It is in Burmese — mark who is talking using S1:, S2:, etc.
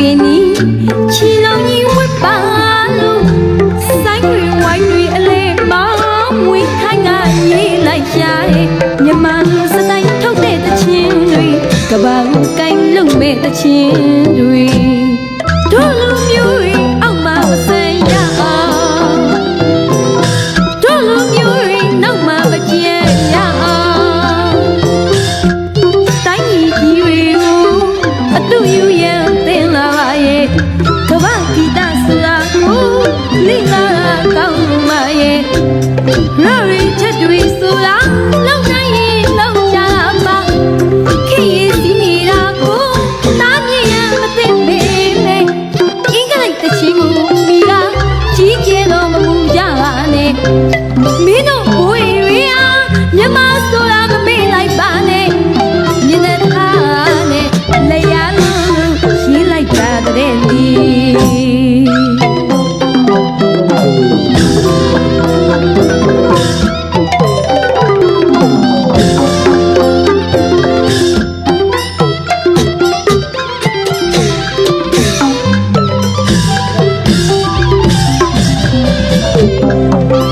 S1: ပင်နီချီလုံးကြီးဝတ်ပါလို့ဆိုင်တွေဝိုင်းတွေအလဲမောင်းမွေခိုင်းကရေးလိုက်ရှာရဲ့မြမစတိုင်းထုတ်တဲ့တချင်းတွေကဘာကိုကိုင်းလုံးမဲ့တချင်းတွေ Rory ချက်တွေဆိုတာလောက်နိုင်ရင်လောက်ကြပါခင်ရည်စီနေတာကိုနားမြင်ရမသိပေမဲ့အင်္ဂလိပ်တချင်ကိုမိလားကြီးကျယ်တော့မမူကြပါနဲ့မင်းတို့ Thank you.